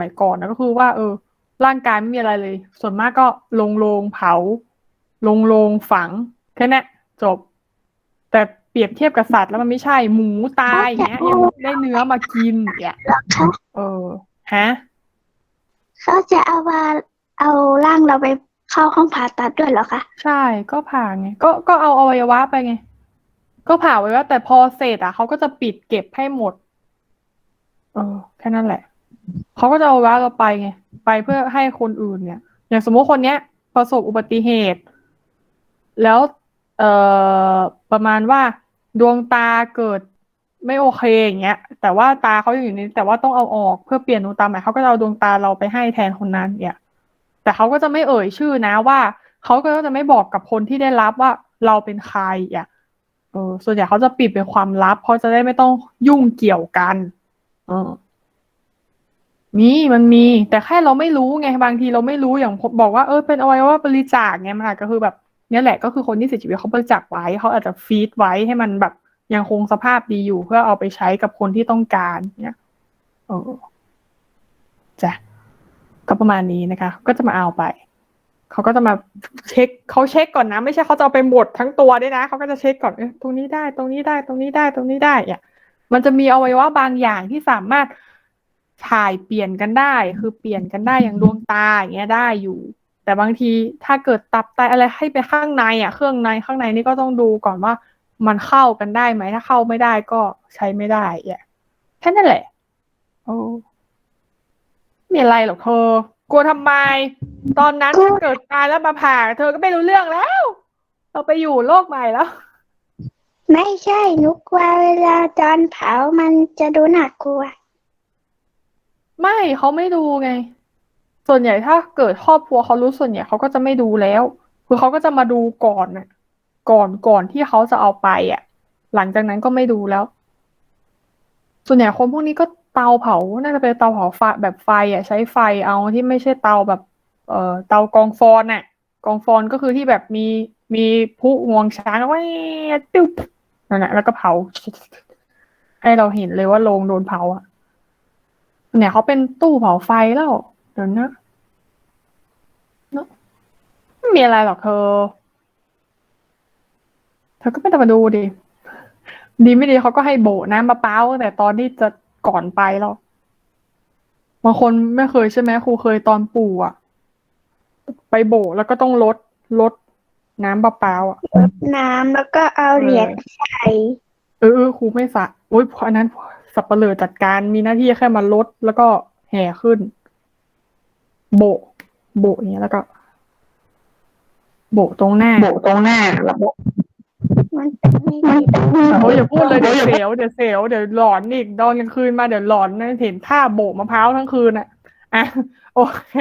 มัยก่อนนะก็คือว่า เออ ร่างกายไม่มีอะไรเลย ส่วนมากก็ลงโลงเผา ลงโลงฝังแค่นั้นจบ แต่เปรียบเทียบกับสัตว์แล้วมันไม่ใช่หมูตายอย่างเงี้ยยังได้เนื้อมากินเนี่ยเหรอคะเออฮะเขาจะเอาว่าเอาร่างเราไปเข้าห้องผ่าตัดด้วยเหรอคะใช่ก็ผ่าไงก็ก็เอาอวัยวะไปไง ก็ผ่าไว้ว่าแต่พอเสร็จอะเขาก็จะปิดเก็บให้หมด เออแค่นั้นแหละ เขาก็จะเอาอวัยวะเราไปไงไปเพื่อให้คนอื่นเนี่ย อย่างสมมติคนเนี้ย ประสบอุบัติเหตุ แล้วเอ่อประมาณว่าดวงตาเกิดไม่โอเคอย่างเงี้ย แต่ว่าตาเขายังอยู่นี่แต่ว่าต้องเอาออกเพื่อเปลี่ยนดวงตาใหม่เขาก็จะเอาดวงตาเราไปให้แทนคนนั้นเนี่ย แต่เขาก็จะไม่เอ่ยชื่อนะว่าเขาก็จะไม่บอกกับคนที่ได้รับว่าเราเป็นใครอะเออส่วนใหญ่เขาจะปิดเป็นความลับ เพราะจะได้ไม่ต้องยุ่งเกี่ยวกัน เออ มีมันมี แต่แค่เราไม่รู้ไงบางทีเราไม่รู้อย่างผมบอกว่าเออเป็นอวัยวะบริจาคไงมันอาจก็คือแบบเนี่ยแหละก็คือคนที่เสียชีวิตเขาบริจาคไว้เขาอาจจะฟีดไว้ให้มันแบบยังคงสภาพดีอยู่เพื่อเอาไปใช้กับคนที่ต้องการเนี่ยเออจ้ะก็ประมาณนี้นะคะ ก็จะมาเอาไปเขาก็จะมาเช็คเขาเช็คก่อนนะ ไม่ใช่เขาจะเอาไปหมดทั้งตัวด้วยนะเขาก็จะเช็คก่อนเออตรงนี้ได้ตรงนี้ได้ตรงนี้ได้ตรงนี้ได้เนี่ยมันจะมีอวัยวะบางอย่างที่สามารถ ถ่ายเปลี่ยนกันได้ คือเปลี่ยนกันได้อย่างดวงตาอย่างเงี้ยได้อยู่ แต่บางทีถ้าเกิดตับไตอะไรให้ไปข้างในอะ เครื่องในข้างในนี่ก็ต้องดูก่อนว่ามันเข้ากันได้ไหมถ้าเข้าไม่ได้ก็ใช้ไม่ได้อะแค่นั้นแหละโอ้ไม่มีอะไรหรอกเธอกลัวทำไม ตอนนั้นเกิดตายแล้วมาผ่าเธอก็ไม่รู้เรื่องแล้ว เราไปอยู่โลกใหม่แล้ว ไม่ใช่นุกว่าเวลาตอนเผามันจะดูหน่ากลัว ไม่เขาไม่ดูไง ส่วนใหญ่ถ้าเกิดครอบครัวเขารู้ส่วนใหญ่เขาก็จะไม่ดูแล้ว คือเขาก็จะมาดูก่อนน่ะ ก่อนก่อนที่เขาจะเอาไปอะ หลังจากนั้นก็ไม่ดูแล้ว ส่วนใหญ่คนพวกนี้ก็เตาเผา น่าจะเป็นเตาเผาไฟแบบไฟ อะ ใช้ไฟเอาที่ไม่ใช่เตาแบบ เอ่อเตากองฟอนน่ะ กองฟอนก็คือที่แบบมีมีพลุงวงช้างแว้ตึ๊บนั่นแหละแล้วก็เผา ให้เราเห็นเลยว่าโรงโดนเผาอะ เนี่ยเขาเป็นตู้เผาไฟแล้วเดี๋ยวนะเนอะไม่มีอะไรหรอกเธอ เธอก็ไม่ต้องมาดูดิ ดีไม่ดีเขาก็ให้โบะน้ำมะพร้าวตั้งแต่ตอนที่จะก่อนไปแล้วบางคนไม่เคยใช่ไหมครูเคยตอนปู่อะไปโบะแล้วก็ต้องลดลดน้ำมะพร้าวอะน้ำแล้วก็เอาเหรียญใส่เออเออครูไม่สะโอ้ยเพราะอันนั้น สับเปลือจัดการมีหน้าที่แค่มาลดแล้วก็แห่ขึ้น โบะโบะอย่างเงี้ยแล้วก็ โบะตรงหน้าโบกตรงหน้าแล้วโบกมันเป็นไม่ดีโอ้ยอย่าพูดเลยเดี๋ยวเสียวเดี๋ยวเสียวเดี๋ยวหลอนอีกตอนกลางคืนมาเดี๋ยวหลอนนะเห็นท่าโบกมะพร้าวทั้งคืนอะอะโอเค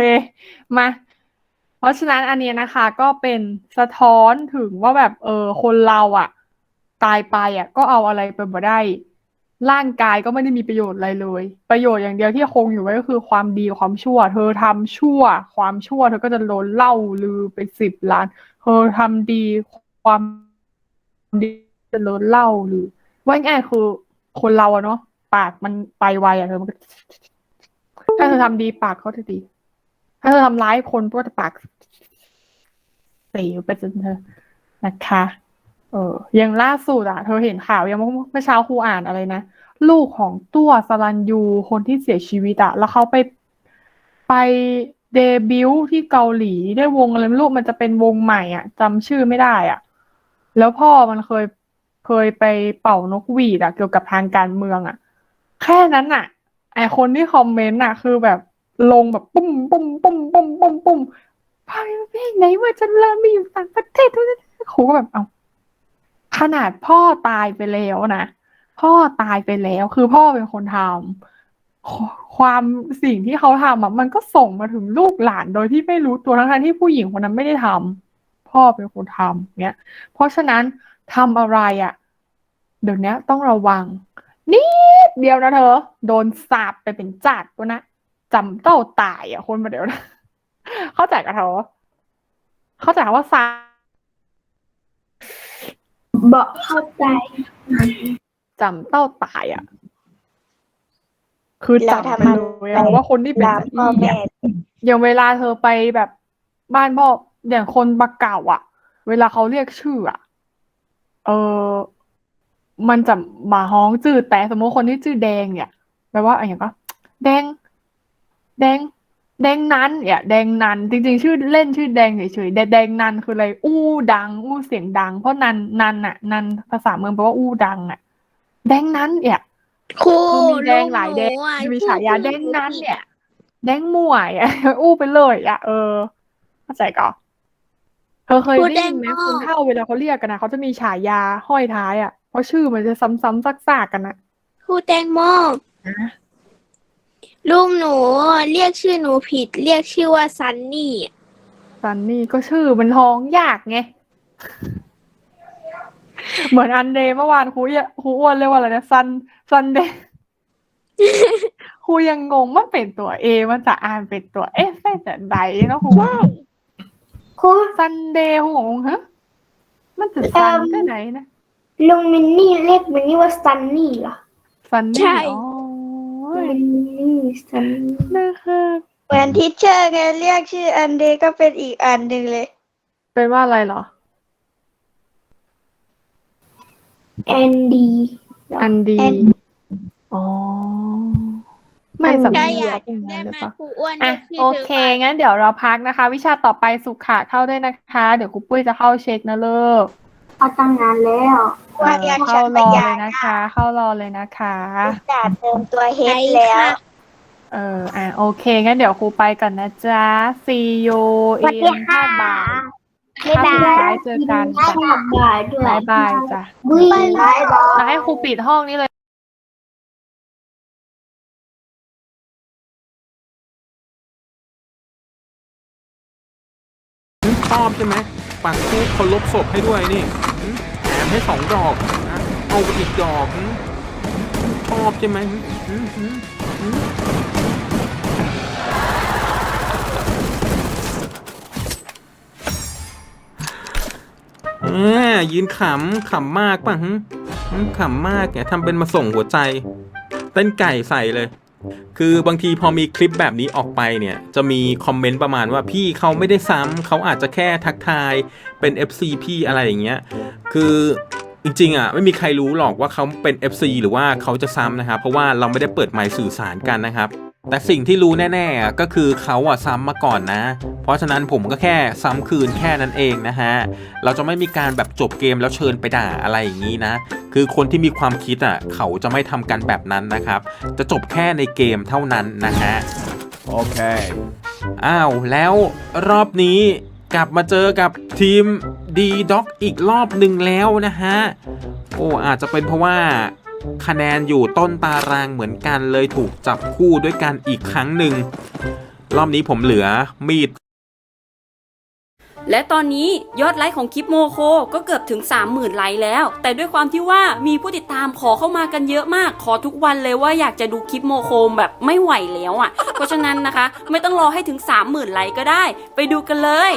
มาเพราะฉะนั้นอันเนี้ยนะคะ ก็เป็นสะท้อนถึงว่าแบบเออคนเราอะ ตายไปอะ ก็เอาอะไรไปบ่ได้ ร่างกายก็ไม่ได้มีประโยชน์อะไรเลย ประโยชน์อย่างเดียวที่คงอยู่ไว้ก็คือความดีความชั่ว เธอทำชั่ว ความชั่ว เธอก็จะโดนเล่าลือไปสิบล้าน เธอทำดีความดีจะโดนเล่าหรือว่าง่ายคือคนเราอะเนาะปากมันไปไวอะเธอมันก็ถ้าเธอทำดีปากเขาจะดี ถ้าเธอทำร้ายคนก็จะปากเสียไปจนเธอนะคะ เอออย่างล่าสุดอะเธอเห็นข่าวยังเมื่อเช้าครูอ่านอะไรนะ ลูกของตัวสลันยูคนที่เสียชีวิตอะแล้วเขาไปไปเดบิวต์ที่เกาหลีได้วงอะไรไม่รู้มันจะเป็นวงใหม่อะจำชื่อไม่ได้อะแล้วพ่อมันเคยเคยไปเป่านกหวีดอะเกี่ยวกับทางการเมืองอะแค่นั้นอะไอคนที่คอมเมนต์อะคือแบบลงแบบปุ้มปุ้มปุ้มปุ้มปุ้มปุ้มพายเพลงไหนว่าจะเริ่มมีอยู่ต่างประเทศทุกทีครูก็แบบเอา ขนาดพ่อตายไปแล้วนะพ่อตายไปแล้ว คือพ่อเป็นคนทำความสิ่งที่เขาทำอะมันก็ส่งมาถึงลูกหลานโดยที่ไม่รู้ตัวทั้งๆที่ผู้หญิงคนนั้นไม่ได้ทำพ่อเป็นคนทำเนี้ย เพราะฉะนั้นทำอะไรอะ เดี๋ยวนี้ต้องระวัง นิดเดียวนะเธอ โดนสาบไปเป็นจัดวะนะจำเต้าตายอะคนมาเดี๋ยวนะ เข้าใจกับเธอเข้าใจว่าสาบ บอกเข้าใจจำเต้าตายอะ คือเราจับทำไปมันเลยอะว่าคนที่เป็นตามจะพ่ออี้แม่อะอย่างเวลาเธอไปแบบบ้านพ่ออย่างคนบักเก่า อะ เวลาเขาเรียกชื่ออะ เออมันจะมาฮ้องจืดแต่สมมติคนที่ชื่อแดงเนี่ยแปลว่าอะไรอย่างก็แดง แดง แดงนันเนี่ยแดงนันจริงๆ ชื่อเล่นชื่อแดงเฉยๆแต่แดงนันคืออะไรอู้ดัง อู้เสียงดัง เพราะนันนันอะนันภาษาเมืองแปลว่าอู้ดังอะแดงนั้นเนี่ยครูคือมีแดงหลายแดงลุนูอะมีฉายาแดงนั้นพูเนี่ยแดงม่วยอะอู้ไปเลยอะเออเข้าใจก่อนเธอเคยได้ยินไหมคนเฒ่าเวลาเขาเรียกกันนะเขาจะมีฉายาห้อยท้ายอะเพราะชื่อมันจะซ้ำๆซากๆกันนะครูแตงโมนะ ลุงหนูเรียกชื่อหนูผิด เรียกชื่อว่าซันนี่ ซันนี่ก็ชื่อมันท้องยากไง เหมือนอันเดย์เมื่อวานครูยครูอ้วนเรียกว่าอะไรนะซันซันเดย์ครูยังงงว่าเป็นตัวเอมันจะอ่านเป็นตัวเอฟได้แต่ใดเนาะครูใช่ครูซันเดย์ครูงงฮะมันจะซันได้ไหนนะลุงมินนี่เรียกมินนี่ว่าซันนี่เหรอซันใช่นี่อ๋อ มิน นี่ซันนี่นะคะเหมือนทิชเชอร์ไงเรียกชื่ออันเดย์ก็เป็นอีกอันหนึ่งเลย เป็นว่าอะไรเหรอ แอนดีอันดีแอนอ๋อ ไม่สำได้เนีอยยากงอย่างได้นั้นหรือไหมเปล่าครูอ้วนอะรียกชื่โอเคธว่างั้นเดี๋ยวเราพักนะคะ วิชาต่อไปสุขะเข้าด้วยนะคะ เดี๋ยวครูปุ้ยจะเข้าเช็คนะเลิกเขาตั้งนานแล้วเออเข้ารอเลยนะคะ เข้ารอเลยนะคะจ่าเติมตัวเฮดไปแล้วค่ะ เออ อะ โอเค งั้นเดี๋ยวครูไปก่อนนะจ๊ะ see you สวัส in ดีค่ะ ภาคบ่ายบ๊ายบาภาคสุดยท้ายเจอกันจ้ะบายด้วยบายบายจ้ะบุยบายบาย แล้วให้ครูปิดห้องนี้เลยชอบใช่ไหมปักทูปเคารพศพให้ด้วยนี่หืมแถมให้สองดอกนะเอาไปอีกดอกหืมชอบใช่ไหมหืมหืมหืม ยืนขำขำมากป่ะหืมหืมขำมากแกทำเป็นมาส่งหัวใจ เต้นไก่ใส่เลย คือบางทีพอมีคลิปแบบนี้ออกไปเนี่ย จะมีคอมเมนต์ประมาณว่าพี่เขาไม่ได้ซ้ำเขาอาจจะแค่ทักทายเป็น FC พี่อะไรอย่างเงี้ย คือจริงๆอะไม่มีใครรู้หรอกว่าเขาเป็น FC หรือว่าเขาจะซ้ำนะครับ เพราะว่าเราไม่ได้เปิดไมค์สื่อสารกันนะครับ แต่สิ่งที่รู้แน่ๆอะก็คือเขาอะซ้ำมาก่อนนะ เพราะฉะนั้นผมก็แค่ซ้ำคืนแค่นั้นเองนะฮะ เราจะไม่มีการแบบจบเกมแล้วเชิญไปด่าอะไรอย่างนี้นะ คือคนที่มีความคิดอะเขาจะไม่ทำกันแบบนั้นนะครับ จะจบแค่ในเกมเท่านั้นนะฮะ Okay. อ้าว แล้วรอบนี้กลับมาเจอกับทีมดีด็อกอีกรอบหนึ่งแล้วนะฮะ โอ้อาจจะเป็นเพราะว่า คะแนนอยู่ต้นตารางเหมือนกันเลยถูกจับคู่ด้วยกันอีกครั้งหนึ่งรอบนี้ผมเหลือมีด และตอนนี้ยอดไลค์ของคลิปโมโคก็เกือบถึง 30,000 ไลค์แล้ว แต่ด้วยความที่ว่ามีผู้ติดตามขอเข้ามากันเยอะมาก ขอทุกวันเลยว่าอยากจะดูคลิปโมโคแบบไม่ไหวแล้วอะ่ะ เพราะฉะนั้นนะคะ ไม่ต้องรอให้ถึง 30,000 ไลค์ก็ได้ ไปดูกันเลย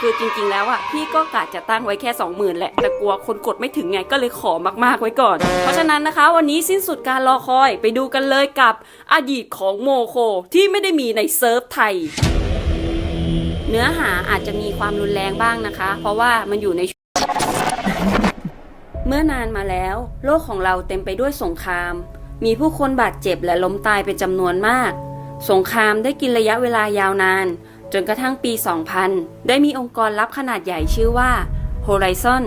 คือจริงๆแล้วอะ่ะพี่ก็กะจะตั้งไว้แค่ 20,000 แหละ แต่กลัวคนกดไม่ถึงไงก็เลยขอมากๆไว้ก่อน เพราะฉะนั้นนะคะ วันนี้สิ้นสุดการรอคอยไปดูกันเลยกับอดีตของโมโคที่ไม่ได้มีในเซิร์ฟไทย เนื้อหาอาจจะมีความรุนแรงบ้างนะคะ เพราะว่ามันอยู่ใน เมื่อนานมาแล้ว โลกของเราเต็มไปด้วยสงคราม มีผู้คนบาดเจ็บและล้มตายเป็นจำนวนมาก สงครามได้กินระยะเวลายาวนาน จนกระทั่งปี 2000 ได้มีองค์กรลับขนาดใหญ่ชื่อว่า Horizon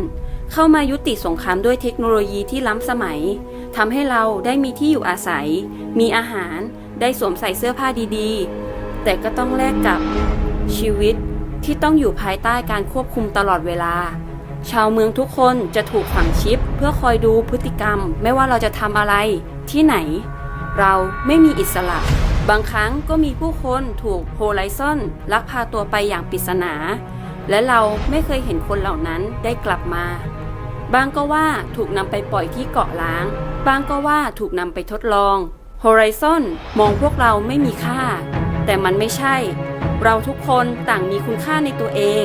เข้ามายุติสงครามด้วยเทคโนโลยีที่ล้ำสมัยทำให้เราได้มีที่อยู่อาศัย มีอาหาร ได้สวมใส่เสื้อผ้าดีๆ แต่ก็ต้องแลกกับ ชีวิตที่ต้องอยู่ภายใต้การควบคุมตลอดเวลา ชาวเมืองทุกคนจะถูกฝังชิป เพื่อคอยดูพฤติกรรม ไม่ว่าเราจะทำอะไร ที่ไหน เราไม่มีอิสระ บางครั้งก็มีผู้คนถูกโฮไลซอนลักพาตัวไปอย่างปริศนา และเราไม่เคยเห็นคนเหล่านั้นได้กลับมาบางก็ว่าถูกนำไปปล่อยที่เกาะล้าง บางก็ว่าถูกนำไปทดลอง Horizon มองพวกเราไม่มีค่า แต่มันไม่ใช่ เราทุกคนต่างมีคุณค่าในตัวเอง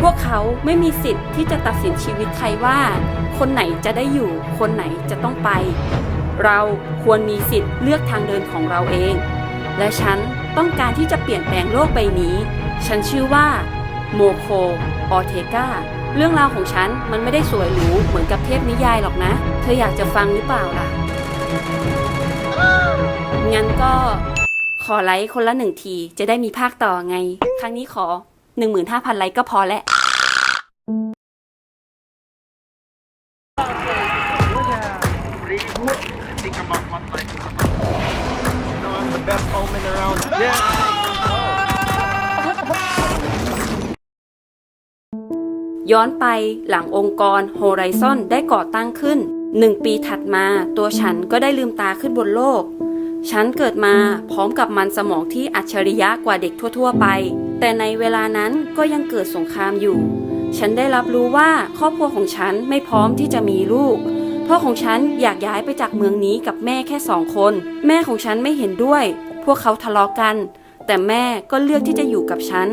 พวกเขาไม่มีสิทธิ์ที่จะตัดสินชีวิตใครว่า คนไหนจะได้อยู่ คนไหนจะต้องไป เราควรมีสิทธิ์เลือกทางเดินของเราเอง และฉันต้องการที่จะเปลี่ยนแปลงโลกใบนี้ ฉันชื่อว่าโมโคออเทกาเรื่องราวของฉันมันไม่ได้สวยหรูเหมือนกับเทพนิยายหรอกนะ เธออยากจะฟังหรือเปล่าล่ะ งั้นก็ อไลค์คนละหนึ่งที จะได้มีภาคต่อไง ครั้งนี้ขอ 15,000 ไลค์ก็พอแล้วย้อนไปหลังองค์กร Horizon ได้ก่อตั้งขึ้นหนึ่งปีถัดมาตัวฉันก็ได้ลืมตาขึ้นบนโลก ฉันเกิดมาพร้อมกับมันสมองที่อัจฉริยะกว่าเด็กทั่ว ๆ ไป แต่ในเวลานั้นก็ยังเกิดสงครามอยู่ ฉันได้รับรู้ว่าครอบครัวของฉันไม่พร้อมที่จะมีลูกพ่อของฉันอยากย้ายไปจากเมืองนี้กับแม่แค่สองคน แม่ของฉันไม่เห็นด้วย พวกเขาทะเลาะกัน แต่แม่ก็เลือกที่จะอยู่กับฉัน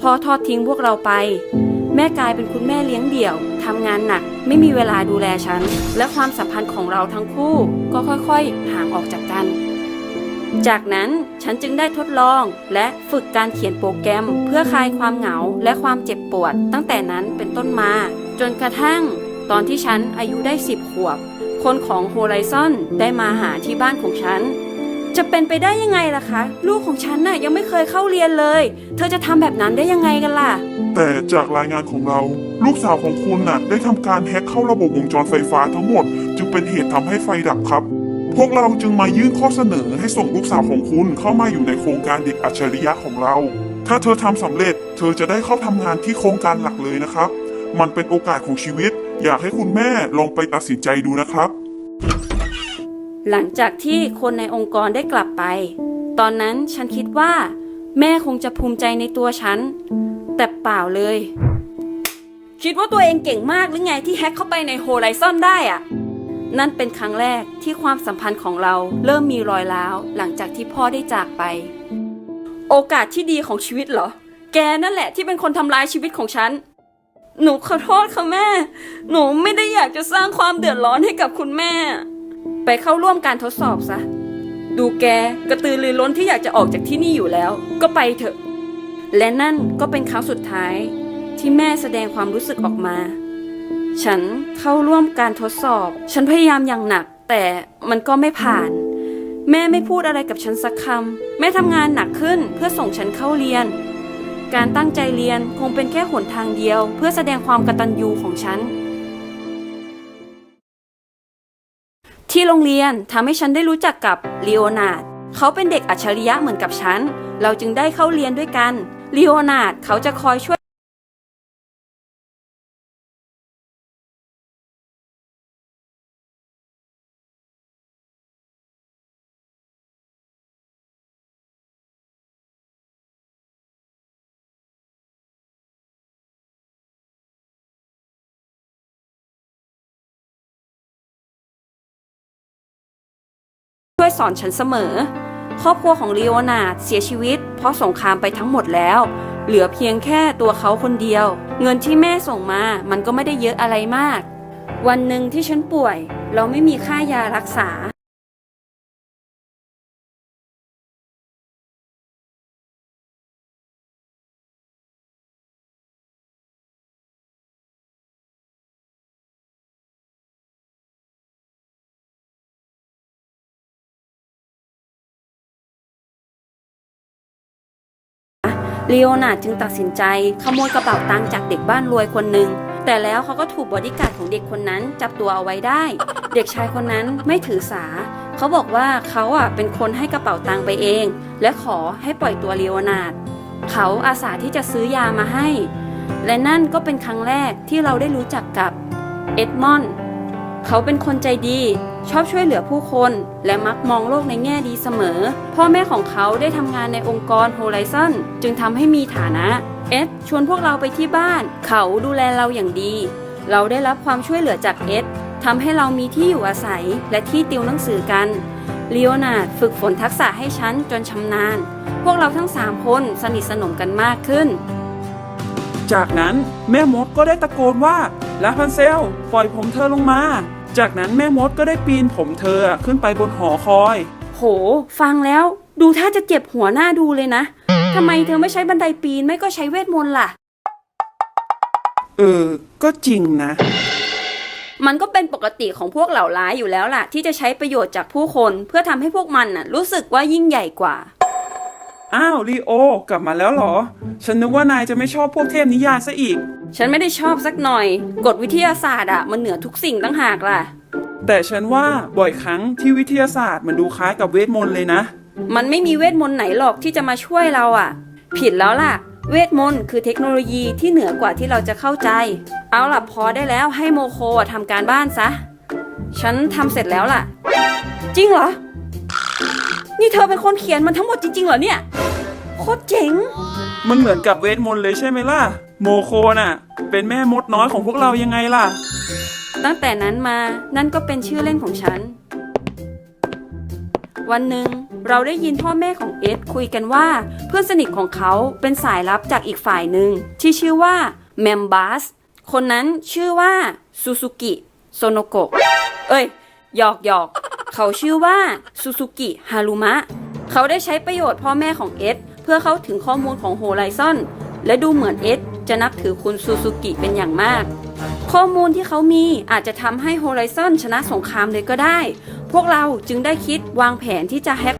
พ่อทอดทิ้งพวกเราไป แม่กลายเป็นคุณแม่เลี้ยงเดี่ยวทำงานหนัก ไม่มีเวลาดูแลฉัน และความสัมพันธ์ของเราทั้งคู่ ก็ค่อยๆ ห่างออกจากกัน จากนั้นฉันจึงได้ทดลองและฝึกการเขียนโปรแกรม เพื่อคลายความเหงาและความเจ็บปวด ตั้งแต่นั้นเป็นต้นมา จนกระทั่ง ตอนที่ฉันอายุได้ 10 ขวบ คนของ Horizon ได้มาหาที่บ้านของฉัน จะเป็นไปได้ยังไงล่ะคะ ลูกของฉันน่ะยังไม่เคยเข้าเรียนเลย เธอจะทำแบบนั้นได้ยังไงกันล่ะ แต่จากรายงานของเรา ลูกสาวของคุณน่ะ ได้ทำการแฮ็กเข้าระบบวงจรไฟฟ้าทั้งหมด จึงเป็นเหตุทำให้ไฟดับครับ พวกเราจึงมายื่นข้อเสนอให้ส่งลูกสาวของคุณเข้ามาอยู่ในโครงการเด็กอัจฉริยะของเรา ถ้าเธอทำสำเร็จ เธอจะได้เข้าทำงานที่โครงการหลักเลยนะครับ มันเป็นโอกาสของชีวิต อยากให้คุณแม่ลองไปตัดสินใจดูนะครับ หลังจากที่คนในองค์กรได้กลับไป ตอนนั้นฉันคิดว่า แม่คงจะภูมิใจในตัวฉัน แต่เปล่าเลย คิดว่าตัวเองเก่งมากหรือไงที่แฮ็กเข้าไปในโฮไลซอนได้อะ นั่นเป็นครั้งแรกที่ความสัมพันธ์ของเราเริ่มมีรอยร้าวหลังจากที่พ่อได้จากไป โอกาสที่ดีของชีวิตเหรอ แกนั่นแหละที่เป็นคนทำลายชีวิตของฉัน หนูขอโทษค่ะแม่ หนูไม่ได้อยากจะสร้างความเดือดร้อนให้กับคุณแม่ ไปเข้าร่วมการทดสอบซะ ดูแกกระตือรือร้นที่อยากจะออกจากที่นี่อยู่แล้ว ก็ไปเถอะ และนั่นก็เป็นครั้งสุดท้ายที่แม่แสดงความรู้สึกออกมา ฉันเข้าร่วมการทดสอบ ฉันพยายามอย่างหนัก แต่มันก็ไม่ผ่าน แม่ไม่พูดอะไรกับฉันสักคำแม่ทำงานหนักขึ้นเพื่อส่งฉันเข้าเรียน การตั้งใจเรียนคงเป็นแค่หนทางเดียว เพื่อแสดงความกตัญญูของฉัน ที่โรงเรียนทำให้ฉันได้รู้จักกับลีโอนาร์ดเขาเป็นเด็กอัจฉริยะเหมือนกับฉัน เราจึงได้เข้าเรียนด้วยกันลีโอนาร์ดเขาจะคอยช่วย วยสอนฉันเสมอ ครอบครัวของลีโอนาร์ดเสียชีวิต เพราะสงครามไปทั้งหมดแล้ว เหลือเพียงแค่ตัวเขาคนเดียว เงินที่แม่ส่งมามันก็ไม่ได้เยอะอะไรมาก วันหนึ่งที่ฉันป่วย เราไม่มีค่ายารักษา ลีโอนาร์ดจึงตัดสินใจขโมยกระเป๋าตังค์จากเด็กบ้านรวยคนหนึ่งแต่แล้วเขาก็ถูกบอดี้การ์ดของเด็กคนนั้นจับตัวเอาไว้ได้ เด็กชายคนนั้นไม่ถือสา เขาบอกว่าเขาอะเป็นคนให้กระเป๋าตังค์ไปเอง และขอให้ปล่อยตัวลีโอนาร์ดเขาอาสาที่จะซื้อยามาให้ และนั่นก็เป็นครั้งแรกที่เราได้รู้จักกับเอ็ดมอนด์เขาเป็นคนใจดี ชอบช่วยเหลือผู้คน และมักมองโลกในแง่ดีเสมอ พ่อแม่ของเขาได้ทำงานในองค์กรโฮไลซอนจึงทำให้มีฐานะ เอ็ดชวนพวกเราไปที่บ้าน เขาดูแลเราอย่างดี เราได้รับความช่วยเหลือจากเอ็ดทำให้เรามีที่อยู่อาศัยและที่ติวหนังสือกันลีโอนาดฝึกฝนทักษะให้ฉันจนชำนาญ พวกเราทั้งสามคนสนิทสนมกันมากขึ้น จากนั้นแม่มดก็ได้ตะโกนว่าลาพันเซล ปล่อยผมเธอลงมา จากนั้นแม่มดก็ได้ปีนผมเธอขึ้นไปบนหอคอย โห ฟังแล้ว ดูถ้าจะเจ็บหัวหน้าดูเลยนะทำไมเธอไม่ใช้บันไดปีนไม่ก็ใช้เวทมนต์ล่ะ เออ ก็จริงนะ มันก็เป็นปกติของพวกเหล่าร้ายอยู่แล้วล่ะ ที่จะใช้ประโยชน์จากผู้คนเพื่อทำให้พวกมันน่ะรู้สึกว่ายิ่งใหญ่กว่า อ้าวลีโอกลับมาแล้วเหรอ ฉันนึกว่านายจะไม่ชอบพวกเทพนิยายซะอีก ฉันไม่ได้ชอบสักหน่อย กฎวิทยาศาสตร์อะมันเหนือทุกสิ่งตั้งหากล่ะ แต่ฉันว่าบ่อยครั้งที่วิทยาศาสตร์มันดูคล้ายกับเวทมนต์เลยนะ มันไม่มีเวทมนต์ไหนหรอกที่จะมาช่วยเราอะผิดแล้วล่ะ เวทมนต์คือเทคโนโลยีที่เหนือกว่าที่เราจะเข้าใจ เอาล่ะพอได้แล้วให้โมโคอะทำการบ้านซะ ฉันทำเสร็จแล้วล่ะ จริงเหรอ นี่เธอเป็นคนเขียนมันทั้งหมดจริงๆเหรอเนี่ย โคตรเจ๋ง มันเหมือนกับเวทมนต์เลยใช่ไหมล่ะ โมโคน่ะ เป็นแม่มดน้อยของพวกเรายังไงล่ะ ตั้งแต่นั้นมา นั่นก็เป็นชื่อเล่นของฉัน วันหนึ่งเราได้ยินพ่อแม่ของเอ็ดคุยกันว่า เพื่อนสนิทของเขาเป็นสายลับจากอีกฝ่ายหนึ่งที่ชื่อว่าแมมบัสคนนั้นชื่อว่าซูซูกิโซโนโกะเอ้ยหยอกหยอก เขาชื่อว่าซูซูกิฮารุมะ เขาได้ใช้ประโยชน์พ่อแม่ของเอสเพื่อเข้าถึงข้อมูลของโฮไลซอนและดูเหมือนเอสจะนับถือคุณซูซูกิเป็นอย่างมาก ข้อมูลที่เขามีอาจจะทำให้โฮไลซอนชนะสงครามเลยก็ได้ พวกเราจึงได้คิดวางแผนที่จะแฮ็ก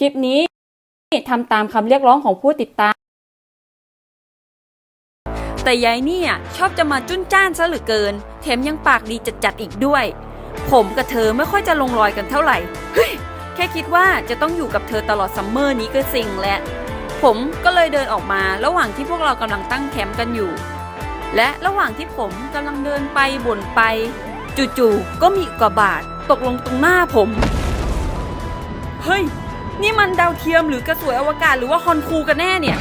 คลิปนี้ทำตามคำเรียกร้องของผู้ติดตาม แต่ยายเนี่ยชอบจะมาจุ้นจ้านซะเหลือเกิน แถมยังปากดีจัดๆอีกด้วย ผมกับเธอไม่ค่อยจะลงรอยกันเท่าไหร่ เฮ้ย แค่คิดว่าจะต้องอยู่กับเธอตลอดซัมเมอร์นี้ก็สิ่งและ ผมก็เลยเดินออกมาระหว่างที่พวกเรากำลังตั้งแคมป์กันอยู่ และระหว่างที่ผมกำลังเดินไปบ่นไปจู่ๆก็มีอุกกาบาตตกลงตรงหน้าผม เฮ้ย นี่มันดาวเทียมหรือกระสวยอวกาศหรือว่าฮอนคูกันแน่เนี่ย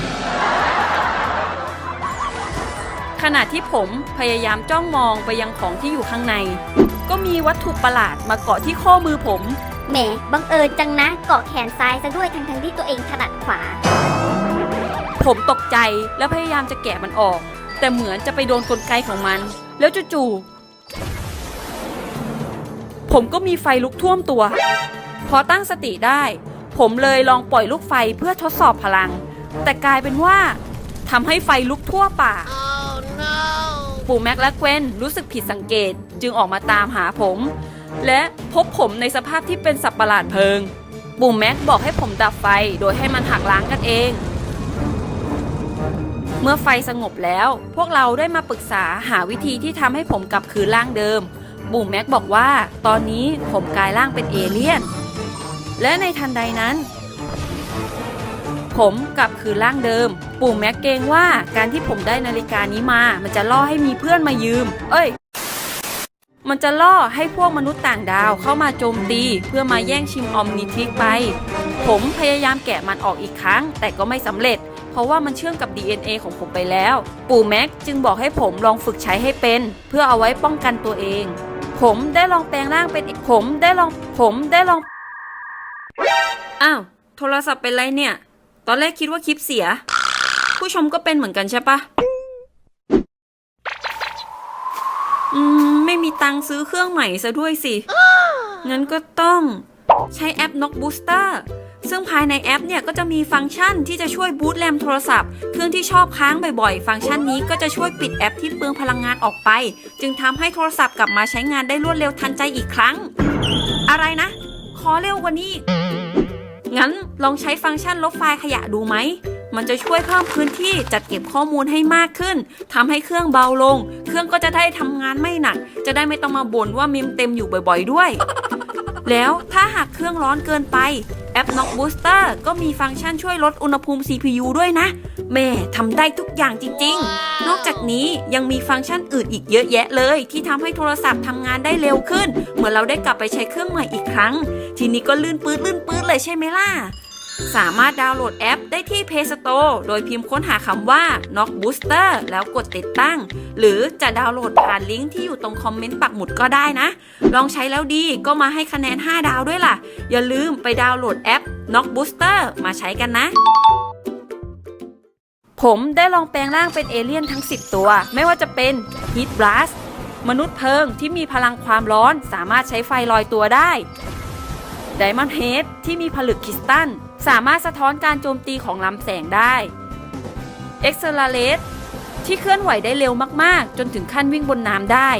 ขณะที่ผมพยายามจ้องมองไปยังของที่อยู่ข้างใน ก็มีวัตถุประหลาดมาเกาะที่ข้อมือผม แหมบังเอิญจังนะเกาะแขนซ้ายซะด้วยทั้งทั้งๆที่ตัวเองถนัดขวา ผมตกใจและพยายามจะแกะมันออก แต่เหมือนจะไปโดนกลไกของมัน แล้วจู่ๆผมก็มีไฟลุกท่วมตัว พอตั้งสติได้ ผมเลยลองปล่อยลูกไฟเพื่อทดสอบพลัง แต่กลายเป็นว่าทำให้ไฟลุกทั่วป่าปู่แม็กและเกวนรู้สึกผิดสังเกตจึงออกมาตามหาผม และพบผมในสภาพที่เป็นสัตว์ประหลาดเพลิง ปู่แม็กบอกให้ผมดับไฟโดยให้มันหักล้างกันเอง เมื่อไฟสงบแล้ว พวกเราได้มาปรึกษาหาวิธีที่ทำให้ผมกลับคืนร่างเดิมบูมแม็กบอกว่า ตอนนี้ผมกลายร่างเป็นเอเลี่ยน และในทันใดนั้น ผมกลับคืนร่างเดิม ปู่แม็กเกรงว่าการที่ผมได้นาฬิกานี้มา มันจะล่อให้มีเพื่อนมายืม เอ้ย มันจะล่อให้พวกมนุษย์ต่างดาวเข้ามาโจมตี เพื่อมาแย่งชิมออมนิทิกไป ผมพยายามแกะมันออกอีกครั้ง แต่ก็ไม่สำเร็จเพราะว่ามันเชื่อมกับ DNA ของผมไปแล้ว ปู่แม็กจึงบอกให้ผมลองฝึกใช้ให้เป็น เพื่อเอาไว้ป้องกันตัวเอง ผมได้ลองแปลงร่างเป็นผมได้ลองผมได้ลอง อ้าว โทรศัพท์เป็นไรเนี่ย ตอนแรกคิดว่าคลิปเสีย ผู้ชมก็เป็นเหมือนกันใช่ปะอืม ไม่มีตังค์ซื้อเครื่องใหม่ซะด้วยสิ งั้นก็ต้องใช้แอป Knock Booster ซึ่งภายในแอปเนี่ยก็จะมีฟังก์ชันที่จะช่วยบูตแรมโทรศัพท์ เครื่องที่ชอบค้างบ่อยๆ ฟังก์ชันนี้ก็จะช่วยปิดแอปที่เปลืองพลังงานออกไป จึงทำให้โทรศัพท์กลับมาใช้งานได้รวดเร็วทันใจอีกครั้ง อะไรนะ ขอเร็วกว่านี้อีกงั้นลองใช้ฟังก์ชันลบไฟล์ขยะดูไหม มันจะช่วยเพิ่มพื้นที่จัดเก็บข้อมูลให้มากขึ้นทำให้เครื่องเบาลง เครื่องก็จะได้ทำงานไม่หนัก จะได้ไม่ต้องมาบ่นว่าเมมเต็มอยู่บ่อยๆด้วย แล้วถ้าหากเครื่องร้อนเกินไปแอป Knock Booster ก็มีฟังก์ชันช่วยลดอุณหภูมิ CPU ด้วยนะ แม่ทำได้ทุกอย่างจริง ๆ นอกจากนี้ยังมีฟังก์ชันอื่นอีกเยอะแยะเลย ที่ทำให้โทรศัพท์ทำงานได้เร็วขึ้น เหมือนเราได้กลับไปใช้เครื่องใหม่อีกครั้ง ทีนี้ก็ลื่นปื๊ดลื่นปื๊ดเลยใช่ไหมล่ะสามารถดาวน์โหลดแอปได้ที่ Play Store โดยพิมพ์ค้นหาคำว่า Knock Booster แล้วกดติดตั้ง หรือจะดาวน์โหลดผ่านลิงก์ที่อยู่ตรงคอมเมนต์ปักหมุดก็ได้นะ ลองใช้แล้วดีก็มาให้คะแนน 5 ดาวด้วยล่ะ อย่าลืมไปดาวน์โหลดแอป Knock Booster มาใช้กันนะ ผมได้ลองแปลงร่างเป็นเอเลี่ยนทั้ง 10 ตัว ไม่ว่าจะเป็น Heat Blast มนุษย์เพลิงที่มีพลังความร้อนสามารถใช้ไฟลอยตัวได้ Diamond Head ที่มีผลึกคริสตัลสามารถสะท้อนการโจมตีของลำแสงได้ e x c e l e r a t e ที่เคลื่อนไหวได้เร็วมากๆ จนถึงขั้นวิ่งบนน้ำได้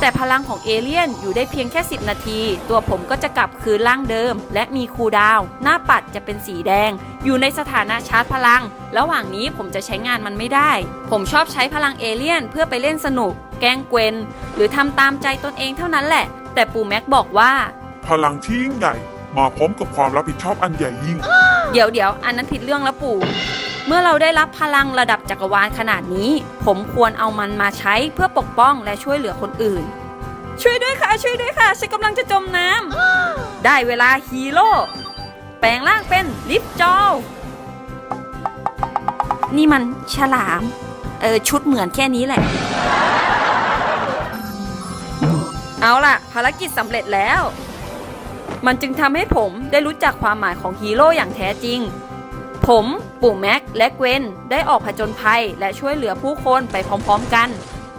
แต่พลังของเอเลี่ยนอยู่ได้เพียงแค่ 10 นาที ตัวผมก็จะกลับคืนร่างเดิม และมีคูลดาวน์หน้าปัดจะเป็นสีแดง อยู่ในสถานะชาร์จพลัง ระหว่างนี้ผมจะใช้งานมันไม่ได้ ผมชอบใช้พลังเอเลี่ยนเพื่อไปเล่นสนุก แกล้งเกวนหรือทำตามใจตนเองเท่านั้นแหละ แต่ปู่แม็กบอกว่า พลังที่ยิ่งใหญ่มาพร้อมกับความรับผิดชอบอันใหญ่ยิ่ง เดี๋ยวเดี๋ยวอันนั้นผิดเรื่องแล้วปู่ เมื่อเราได้รับพลังระดับจักรวาลขนาดนี้ ผมควรเอามันมาใช้เพื่อปกป้องและช่วยเหลือคนอื่น ช่วยด้วยค่ะ ช่วยด้วยค่ะฉันกำลังจะจมน้ำได้เวลาฮีโร่แปลงร่างเป็นลิฟจอลนี่มันฉลาม เออ ชุดเหมือนแค่นี้แหละ เอาล่ะ ภารกิจสำเร็จแล้ว มันจึงทำให้ผมได้รู้จักความหมายของฮีโร่อย่างแท้จริง ผม ปู่แม็ก และเกวนได้ออกผจญภัยและช่วยเหลือผู้คนไปพร้อมๆกัน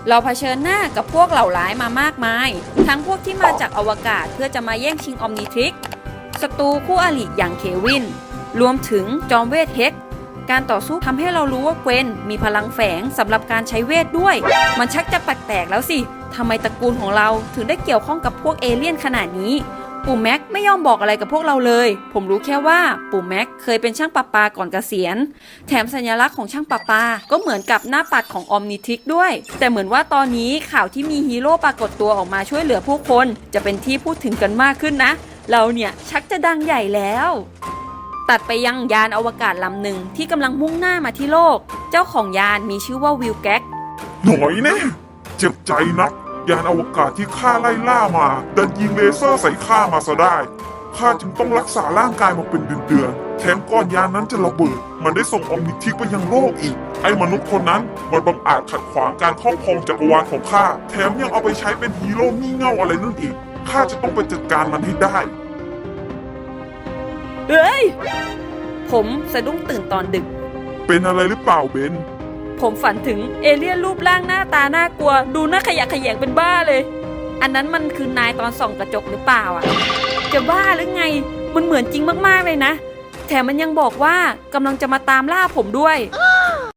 เราเผชิญหน้ากับพวกเหล่าร้ายมามากมาย ทั้งพวกที่มาจากอวกาศเพื่อจะมาแย่งชิงออมนิทริกศัตรูคู่อริอย่างเควิน รวมถึงจอมเวทเฮกการต่อสู้ทำให้เรารู้ว่าเกวนมีพลังแฝงสำหรับการใช้เวทด้วย มันชักจะแปลกๆแล้วสิทำไมตระกูลของเราถึงได้เกี่ยวข้องกับพวกเอเลี่ยนขนาดนี้ ปู่แม็กไม่ยอมบอกอะไรกับพวกเราเลย ผมรู้แค่ว่าปู่แม็กเคยเป็นช่างประปาก่อนเกษียณ แถมสัญลักษณ์ของช่างประปา ก็เหมือนกับหน้าปัดของออมนิทิกด้วย แต่เหมือนว่าตอนนี้ข่าวที่มีฮีโร่ปรากฏตัวออกมาช่วยเหลือผู้คน จะเป็นที่พูดถึงกันมากขึ้นนะ เราเนี่ยชักจะดังใหญ่แล้ว ตัดไปยังยานอวกาศลำหนึ่งที่กำลังมุ่งหน้ามาที่โลก เจ้าของยานมีชื่อว่าวิลแก๊กหน่อยแน่เจ็บใจนัก ยานอวกาศที่ข้าไล่ล่ามา ดันยิงเลเซอร์ใส่ข้ามาซะได้ข้าจึงต้องรักษาร่างกายมาเป็นเดือนๆแถมก่อนยานนั้นจะระเบิด มันได้ส่งออมนิทิกไปยังโลกอีก ไอ้มนุษย์คนนั้นมันบังอาจขัดขวางการครอบครองจักรวาลของข้า แถมยังเอาไปใช้เป็นฮีโร่งี่เง่าอะไรนั่นอีก ข้าจะต้องไปจัดการมันให้ได้ เอ้ย ผมสะดุ้งตื่นตอนดึก เป็นอะไรหรือเปล่าเบน ผมฝันถึงเอเลี่ยนรูปร่างหน้าตาน่ากลัว ดูน่าขยะแขยงเป็นบ้าเลย อันนั้นมันคือนายตอนส่องกระจกหรือเปล่าอะ จะบ้าหรือไง มันเหมือนจริงมากๆเลยนะ แถมมันยังบอกว่ากำลังจะมาตามล่าผมด้วย